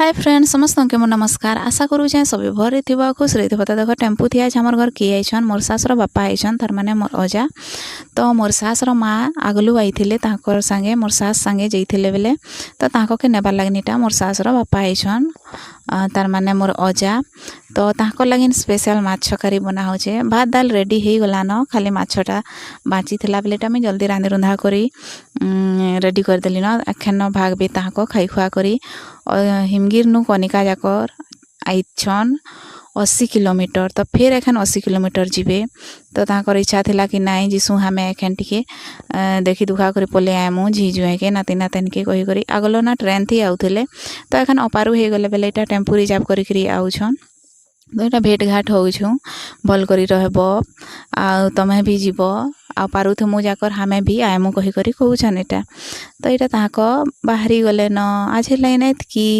hi friend সমস্ত মো নমস্কার আশা করুছে সবে ভরে থিবা খুশরে থিবা তো দেখো টেম্পু থিয়া আছে আমার ঘর কিয়ে আইছন মোর শাশুর বাপা আইছন তার মানে মোর অজা তো মোর শাশুর মা আগলু আইলে তাঁকর সাঙ্গে মোর শাশ সাঙ্গে যাইলে বেলে তো তাঁকে নেবার লাগনিটা মোর শাশুর বাপা আইছন তার মানে মোর অজা তো ତାଙ୍କ ଲାଗି ସ୍ପେଶାଲ୍ ମାଛ କରି ବନା ହେଉଛେ ଭାତ ଡାଲ ରେଡ଼ି ହେଇଗଲାନ ଖାଲି ମାଛଟା ବାଞ୍ଚିଥିଲା ବେଲେଟା ମୁଇଁ ଜଲ୍ଦି ରାନ୍ଧିରୁନ୍ଧା କରି ରେଡ଼ି କରିଦେଲିନ ଏଖେନ ଭାଗ ବି ତାହାକ ଖାଇଖୁଆ କରି ହିମଗିରନୁ କନିକା ଯାକ ଆଇଛନ୍ ଅଶୀ କିଲୋମିଟର ତ ଫେର୍ ଏଖେନ୍ ଅଶୀ କିଲୋମିଟର ଯିବେ ତ ତାଙ୍କର ଇଚ୍ଛା ଥିଲା କି ନାଇଁ ଯିସୁଁ ଆମେ ଏଖେନ୍ ଟିକେ ଦେଖି ଦୁଖା କରି ପଲେଇ ଆଏମୁ ଝିଜୁ ହେକେ ନାତି ନାତେନ୍କେ କହିକରି ଆଗଲ ନା ଟ୍ରେନ୍ ଥି ଆଉଥିଲେ ତ ଏଖେନ୍ ଅପାରୁ ହେଇଗଲେ ବେଲେ ଇଟା ଟେମ୍ପୁ ରିଜର୍ଭ କରିକିରି ଆଉଛନ୍ ଏଇଟା ଭେଟ୍ ଘାଟ୍ ହଉଛୁ ଭଲ୍ କରି ରହେବ ଆଉ ତମେ ବି ଯିବ ଆଉ ପାରୁଥିମୁ ଯାକର୍ ଆମେ ବି ଆଏମୁ କହିକରି କହୁଛନ୍ ଏଇଟା ତ ଇଟା ତାହାକ ବାହାରି ଗଲେନ ଆଜି ଲାଗି କି